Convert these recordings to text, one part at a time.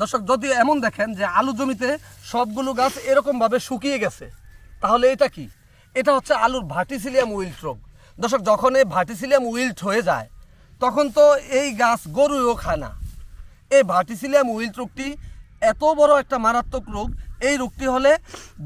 দর্শক যদি এমন দেখেন যে আলু জমিতে সবগুলো গাছ এরকমভাবে শুকিয়ে গেছে, তাহলে এটা কি? এটা হচ্ছে আলুর ভার্টিসিলিয়াম উইল্ট রোগ। দর্শক, যখন এই ভার্টিসিলিয়াম উইল্ট হয়ে যায়, তখন তো এই গাছ গরুও খায় না। এই ভার্টিসিলিয়াম উইল্ট রোগটি এত বড় একটা মারাত্মক রোগ, এই রোগটি হলে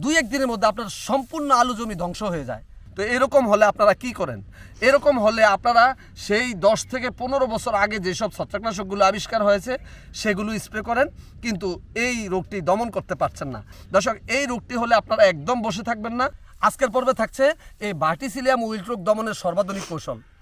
দুই একদিনের মধ্যে আপনার সম্পূর্ণ আলু জমি ধ্বংস হয়ে যায়। তো এরকম হলে আপনারা কি করেন? এরকম হলে আপনারা সেই দশ থেকে পনেরো বছর আগে যেসব ছত্রাকনাশকগুলো আবিষ্কার হয়েছে, সেগুলো স্প্রে করেন। কিন্তু এই রোগটি দমন করতে পারছেন না। দর্শক, এই রোগটি হলে আপনারা একদম বসে থাকবেন না। আজকের পর্বে থাকছে এই বার্টিসিলিয়াম উইল্ট রোগ দমনের সর্বাধুনিক কৌশল।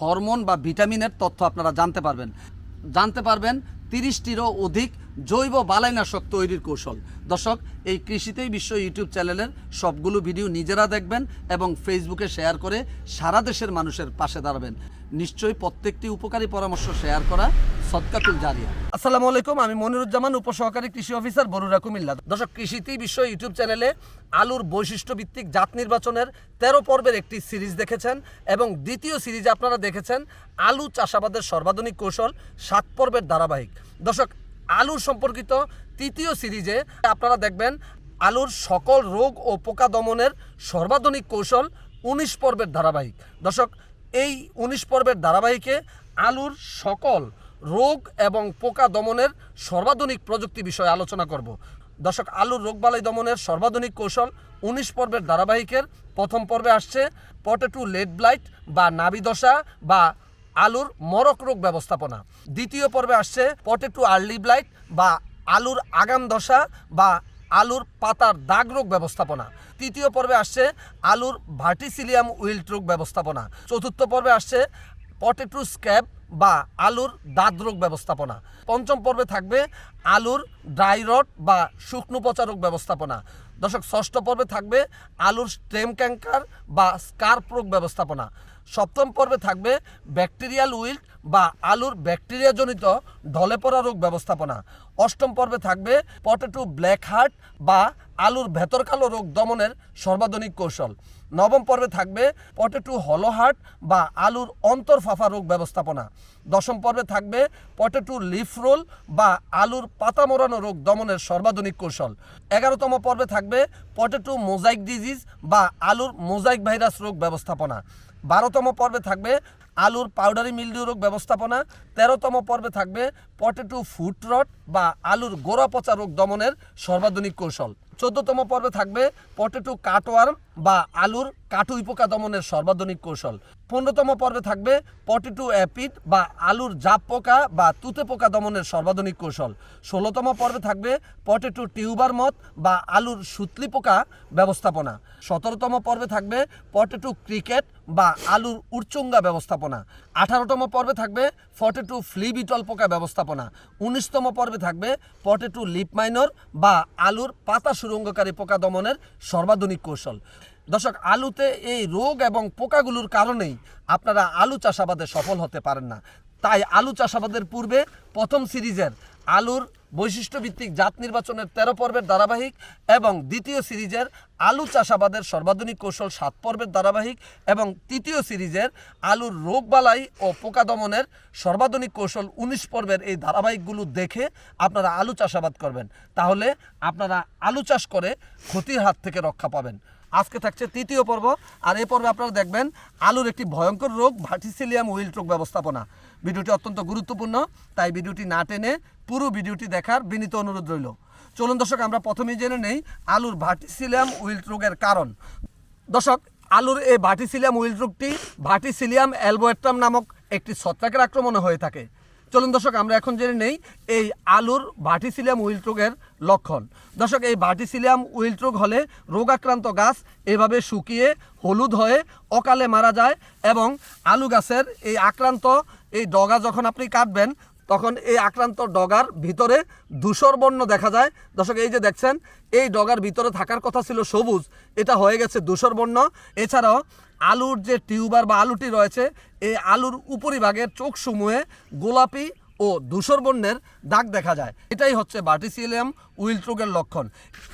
হরমোন বা ভিটামিনের তথ্য আপনারা জানতে পারবেন। জানতে পারবেন তিরিশটিরও অধিক জৈব বালাইনাশক তৈরির কৌশল। দর্শক, এই কৃষিতেই বিশ্ব ইউটিউব চ্যানেলের সবগুলো ভিডিও নিজেরা দেখবেন এবং ফেসবুকে শেয়ার করে সারা দেশের মানুষের পাশে দাঁড়াবেন। নিশ্চয়ই প্রত্যেকটি উপকারী পরামর্শ শেয়ার করা সৎকাতুল জারিয়া। আসসালামু আলাইকুম, আমি মনিরুজ্জামান, উপসহকারী কৃষি অফিসার বরুরা কুমিল্লা। দর্শক, কৃষিতেই বিশ্ব ইউটিউব চ্যানেলে আলুর বৈশিষ্ট্য ভিত্তিক জাত নির্বাচনের তেরো পর্বের একটি সিরিজ দেখেছেন এবং দ্বিতীয় সিরিজে আপনারা দেখেছেন আলু চাষাবাদের সর্বাধুনিক কৌশল সাত পর্বের ধারাবাহিক। দর্শক আলুর সম্পর্কিত তৃতীয় সিরিজে আপনারা দেখবেন আলুর সকল রোগ ও পোকা দমনের সর্বাধুনিক কৌশল উনিশ পর্বের ধারাবাহিক। দর্শক, এই উনিশ পর্বের ধারাবাহিকে আলুর সকল রোগ এবং পোকা দমনের সর্বাধুনিক প্রযুক্তি বিষয়ে আলোচনা করব। দর্শক, আলুর রোগবালাই দমনের সর্বাধুনিক কৌশল উনিশ পর্বের ধারাবাহিকের প্রথম পর্বে আসছে পটেটু লেড ব্লাইট বা নাবিদশা বা আলুর মরক রোগ ব্যবস্থাপনা। দ্বিতীয় পর্বে আসছে পটেটো আর্লি ব্লাইট বা আলুর আগাম দশা বা আলুর পাতার দাগ রোগ ব্যবস্থাপনা। তৃতীয় পর্বে আসছে আলুর ভার্টিসিলিয়াম উইল্ট রোগ ব্যবস্থাপনা। চতুর্থ পর্বে আসছে পটেটো স্ক্যাব বা আলুর দাঁত রোগ ব্যবস্থাপনা। পঞ্চম পর্বে থাকবে আলুর ড্রাই রট বা শুকনো পচা রোগ ব্যবস্থাপনা। দর্শক, ষষ্ঠ পর্বে থাকবে আলুর স্টেম ক্যাঙ্কার বা স্কার্প রোগ ব্যবস্থাপনা। সপ্তম পর্বে থাকবে ব্যাকটেরিয়াল উইল্ট বা আলুর ব্যাকটেরিয়াজনিত ঢলে পড়া রোগ ব্যবস্থাপনা। অষ্টম পর্বে থাকবে পটেটো ব্ল্যাক হার্ট বা আলুর ভেতর কালো রোগ দমনের সর্বাধুনিক কৌশল। নবম পর্বে থাকবে পটেটো হলো হার্ট বা আলুর অন্তর অন্তর্ফাফা রোগ ব্যবস্থাপনা। দশম পর্বে থাকবে পটেটো লিফ রোল বা আলুর পাতা মোড়ানো রোগ দমনের সর্বাধুনিক কৌশল। এগারোতম পর্বে থাকবে পটেটো মোজাইক ডিজিজ বা আলুর মোজাইক ভাইরাস রোগ ব্যবস্থাপনা। বারোতম পর্বে থাকবে আলুর পাউডারি মিলডিউ রোগ ব্যবস্থাপনা তেরোতম পর্বে থাকবে। পটেটো ফুট রট বা আলুর গোড়া পচা রোগ দমনের সর্বাধুনিক কৌশল। চোদ্দতম পর্বে থাকবে পটেটো কাটওয়ার্ম বা আলুর কাটুই পোকা দমনের সর্বাধুনিক কৌশল। পনেরোতম পর্বে থাকবে পটেটো অ্যাপিড বা আলুর জাপ পোকা বা তুতে পোকা দমনের সর্বাধুনিক কৌশল। ষোলোতম পর্বে থাকবে পটেটো টিউবার মত বা আলুর সুতলি পোকা ব্যবস্থাপনা। সতেরোতম পর্বে থাকবে পটেটো ক্রিকেট বা আলুর উচ্চঙ্গা ব্যবস্থাপনা। আঠারোতম পর্বে থাকবে পটেটো ফ্লি বিটল পোকা ব্যবস্থাপনা। উনিশতম পর্বে থাকবে পটেটো লিপ মাইনর বা আলুর পাতা সুরঙ্গকারী পোকা দমনের সর্বাধুনিক কৌশল। দর্শক, আলুতে এই রোগ এবং পোকাগুলোর কারণেই আপনারা আলু চাষাবাদে সফল হতে পারেন না। তাই আলু চাষাবাদের পূর্বে প্রথম সিরিজের আলুর বৈশিষ্ট্যভিত্তিক জাত নির্বাচনের তেরো পর্বের ধারাবাহিক এবং দ্বিতীয় সিরিজের আলু চাষাবাদের সর্বাধুনিক কৌশল সাত পর্বের ধারাবাহিক এবং তৃতীয় সিরিজের আলুর রোগবালাই ও পোকা দমনের সর্বাধুনিক কৌশল উনিশ পর্বের এই ধারাবাহিকগুলো দেখে আপনারা আলু চাষাবাদ করবেন। তাহলে আপনারা আলু চাষ করে ক্ষতির হাত থেকে রক্ষা পাবেন। আজকে থাকছে তৃতীয় পর্ব, আর এই পর্বে আপনারা দেখবেন আলুর একটি ভয়ঙ্কর রোগ, ভার্টিসিলিয়াম উইল্ট রোগ ব্যবস্থাপনা। ভিডিওটি অত্যন্ত গুরুত্বপূর্ণ, তাই ভিডিওটি না টেনে পুরো ভিডিওটি দেখার বিনীত অনুরোধ রইল। চলুন দর্শক, আমরা প্রথমেই জেনে নেই আলুর ভার্টিসিলিয়াম উইল্ট রোগের কারণ। দর্শক, আলুর এই ভার্টিসিলিয়াম উইল্ট রোগটি ভার্টিসিলিয়াম অ্যালবোয়েট্রাম নামক একটি ছত্রাকের আক্রমণে হয়ে থাকে। চলুন দর্শক, আমরা এখন জেনে নেই এই আলুর ভার্টিসিলিয়াম উইল্ট রোগের লক্ষণ। দর্শক, এই ভার্টিসিলিয়াম উইল্ট রোগ হলে রোগাক্রান্ত গাছ এভাবে শুকিয়ে, হলুদ হয়ে, অকালে মারা যায় এবং আলু গাছের এই আক্রান্ত এই ডগা যখন আপনি কাটবেন, তখন এই আক্রান্ত ডগার ভিতরে ধূসর বর্ণ দেখা যায়। দর্শক, এই যে দেখছেন, এই ডগার ভিতরে থাকার কথা ছিল সবুজ, এটা হয়ে গেছে ধূসর বর্ণ। এছাড়াও আলুর যে টিউবার বা আলুটি রয়েছে, এই আলুর উপরিভাগের চোখসমূহে গোলাপি ও ধূসর বর্ণের দাগ দেখা যায়। এটাই হচ্ছে ভার্টিসিলিয়াম উইলট্রোগের লক্ষণ।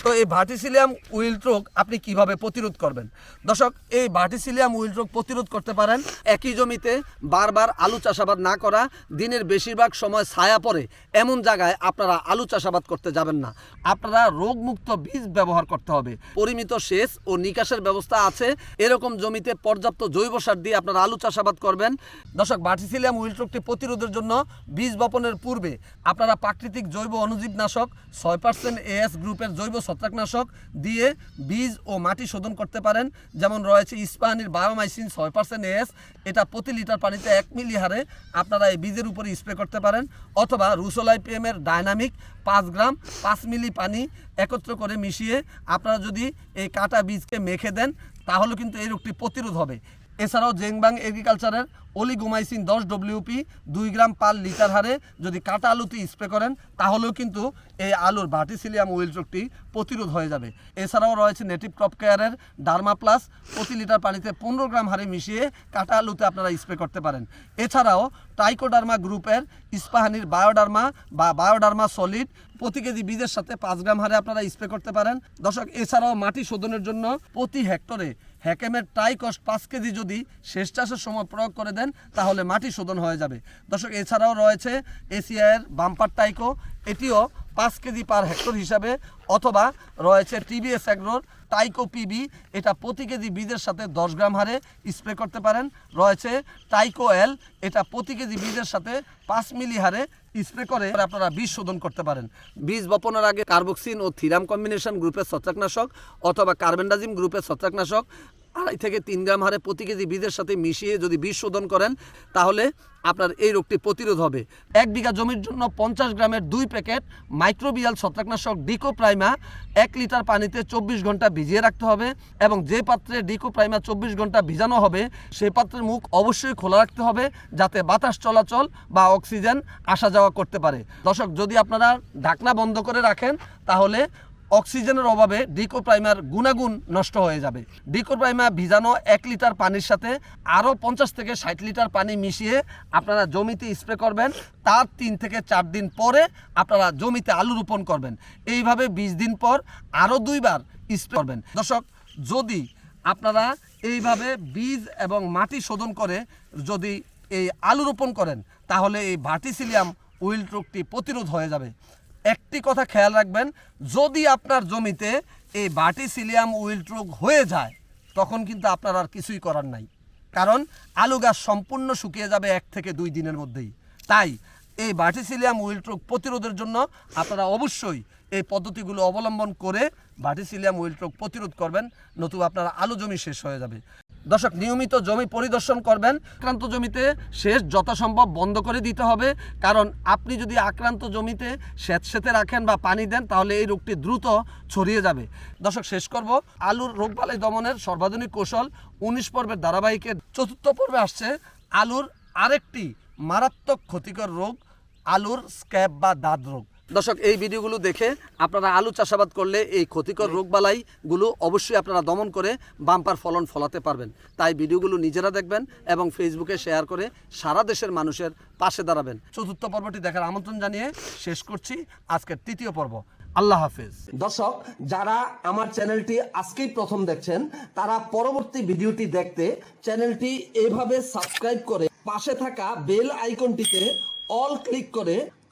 তো এই ভার্টিসিলিয়াম উইলট্রোগ আপনি কীভাবে প্রতিরোধ করবেন? দর্শক, এই ভার্টিসিলিয়াম উইলট্রোগ প্রতিরোধ করতে পারেন একই জমিতে, বারবার আলু চাষাবাদ না করা, দিনের বেশিরভাগ সময় ছায়া পড়ে, এমন জায়গায় আপনারা আলু চাষাবাদ করতে যাবেন না। আপনারা রোগমুক্ত বীজ ব্যবহার করতে হবে। পরিমিত সেচ ও নিকাশের ব্যবস্থা আছে। এরকম জমিতে পর্যাপ্ত জৈব সার দিয়ে আপনারা আলু চাষাবাদ করবেন। দর্শক, ভার্টিসিলিয়াম উইলট্রোগটি প্রতিরোধের জন্য বীজ বপনের পূর্বে আপনারা প্রাকৃতিক জৈব অনুজীবনাশক ছয় পার্সেন্ট এএস গ্রুপের জৈব ছত্রাকনাশক দিয়ে বীজ ও মাটি শোধন করতে পারেন। যেমন রয়েছে ইস্পাহানির বায়োমাইসিন ছয় পার্সেন্ট এএস এটা প্রতি লিটার পানিতে এক মিলি হারে আপনারা এই বীজের উপরে স্প্রে করতে পারেন। অথবা রুসোলাই পিএমের ডাইনামিক পাঁচ গ্রাম, পাঁচ মিলি পানি একত্র করে মিশিয়ে আপনারা যদি এই কাটা বীজকে মেখে দেন, তাহলে কিন্তু এই রোগটি প্রতিরোধ হবে। এছাড়াও জেংবাং এগ্রিকালচারের অলিগোমাইসিন দশ ডব্লিউপি দুই গ্রাম পার লিটার হারে যদি কাটা আলুতে স্প্রে করেন, তাহলেও কিন্তু এই আলুর ভার্টিসিলিয়াম উইল রোগটি প্রতিরোধ হয়ে যাবে। এছাড়াও রয়েছে নেটিভ ক্রপ কেয়ারের ডার্মা প্লাস প্রতি লিটার পানিতে পনেরো গ্রাম হারে মিশিয়ে কাটা আলুতে আপনারা স্প্রে করতে পারেন। এছাড়াও টাইকোডার্মা গ্রুপের ইস্পাহানির বায়োডার্মা বা বায়োডার্মা সলিড প্রতি কেজি বীজের সাথে পাঁচ গ্রাম হারে আপনারা স্প্রে করতে পারেন। দর্শক, এছাড়াও মাটি শোধনের জন্য প্রতি হেক্টরে হ্যাকেমের ট্রাইকস্ট পাঁচ কেজি যদি শেষ চাষের সময় প্রয়োগ করে দেন, তাহলে মাটি শোধন হয়ে যাবে। দর্শক, এছাড়াও রয়েছে এসিআইয়ের বাম্পার টাইকো। এটিও পাঁচ কেজি পার হেক্টর হিসাবে, অথবা রয়েছে টিবিএস অ্যাগ্রোর টাইকো পিবি। এটা প্রতি কেজি বীজের সাথে দশ গ্রাম হারে স্প্রে করতে পারেন। রয়েছে টাইকো এল। এটা প্রতি কেজি বীজের সাথে পাঁচ মিলি হারে স্প্রে করে আপনারা বীজ শোধন করতে পারেন। বীজ বপনের আগে কার্বক্সিন ও থিরাম কম্বিনেশন গ্রুপের ছত্রাকনাশক অথবা কার্বেন্ডাজিম গ্রুপের ছত্রাকনাশক আড়াই থেকে তিন গ্রাম হারে প্রতি কেজি বীজের সাথে মিশিয়ে যদি বীজ শোধন করেন, তাহলে আপনার এই রোগটি প্রতিরোধ হবে। এক বিঘা জমির জন্য পঞ্চাশ গ্রামের দুই প্যাকেট মাইক্রোবিয়াল ছত্রাকনাশক ডিকো প্রাইমা এক লিটার পানিতে চব্বিশ ঘণ্টা ভিজিয়ে রাখতে হবে এবং যে পাত্রে ডিকো প্রাইমা চব্বিশ ঘণ্টা ভিজানো হবে সেই পাত্রের মুখ অবশ্যই খোলা রাখতে হবে যাতে বাতাস চলাচল বা অক্সিজেন আসা যাওয়া করতে পারে। দর্শক, যদি আপনারা ঢাকনা বন্ধ করে রাখেন, তাহলে অক্সিজেনের অভাবে ডিকো প্রাইমার গুণাগুণ নষ্ট হয়ে যাবে। ডিকো প্রাইমার ভিজানো এক লিটার পানির সাথে আরও পঞ্চাশ থেকে ষাট লিটার পানি মিশিয়ে আপনারা জমিতে স্প্রে করবেন। তার তিন থেকে চার দিন পরে আপনারা জমিতে আলু রোপণ করবেন। এইভাবে বিশ দিন পর আরও দুইবার স্প্রে করবেন। দর্শক, যদি আপনারা এইভাবে বীজ এবং মাটি শোধন করে যদি এই আলু রোপণ করেন, তাহলে এই ভার্টিসিলিয়াম উইল্ড রোগটি প্রতিরোধ হয়ে যাবে। একটি কথা খেয়াল রাখবেন, যদি আপনার জমিতে এই বাটিসিলিয়াম উইল্ট রোগ হয়ে যায়, তখন কিন্তু আপনার আর কিছুই করার নাই। কারণ আলু গাছ সম্পূর্ণ শুকিয়ে যাবে এক থেকে দুই দিনের মধ্যেই। তাই এই বাটিসিলিয়াম উইল্ট রোগ প্রতিরোধের জন্য আপনারা অবশ্যই এই পদ্ধতিগুলো অবলম্বন করে বাটিসিলিয়াম উইল্ট রোগ প্রতিরোধ করবেন, নতুবা আপনার আলু জমি শেষ হয়ে যাবে। দর্শক, নিয়মিত জমি পরিদর্শন করবেন। আক্রান্ত জমিতে সেচ যথাসম্ভব বন্ধ করে দিতে হবে। কারণ আপনি যদি আক্রান্ত জমিতে স্যাঁতসেতে রাখেন বা পানি দেন, তাহলে এই রোগটি দ্রুত ছড়িয়ে যাবে। দর্শক, শেষ করব। আলুর রোগবালাই দমনের সর্বাধুনিক কৌশল উনিশ পর্বের ধারাবাহিকের চতুর্থ পর্বে আসছে। আলুর আরেকটি মারাত্মক ক্ষতিকর রোগ আলুর স্ক্যাব বা দাঁত রোগ। দর্শক এই ভিডিওগুলো দেখে আপনারা আলু চাষাবাদ করলে এই ক্ষতিকর রোগবালাইগুলো অবশ্যই আপনারা দমন করে বাম্পার ফলন ফলাতে পারবেন। তাই ভিডিওগুলো নিজেরা দেখবেন এবং ফেসবুকে শেয়ার করে সারা দেশের মানুষের পাশে দাঁড়াবেন। চতুর্থ পর্বটি দেখার আমন্ত্রণ জানিয়ে শেষ করছি। আজকের তৃতীয় পর্ব। আল্লাহ হাফেজ। দর্শক যারা আমার চ্যানেলটি আজকেই প্রথম দেখছেন তারা পরবর্তী ভিডিওটি দেখতে চ্যানেলটি এভাবে সাবস্ক্রাইব করে পাশে থাকা বেল আইকনটিতে অল ক্লিক করে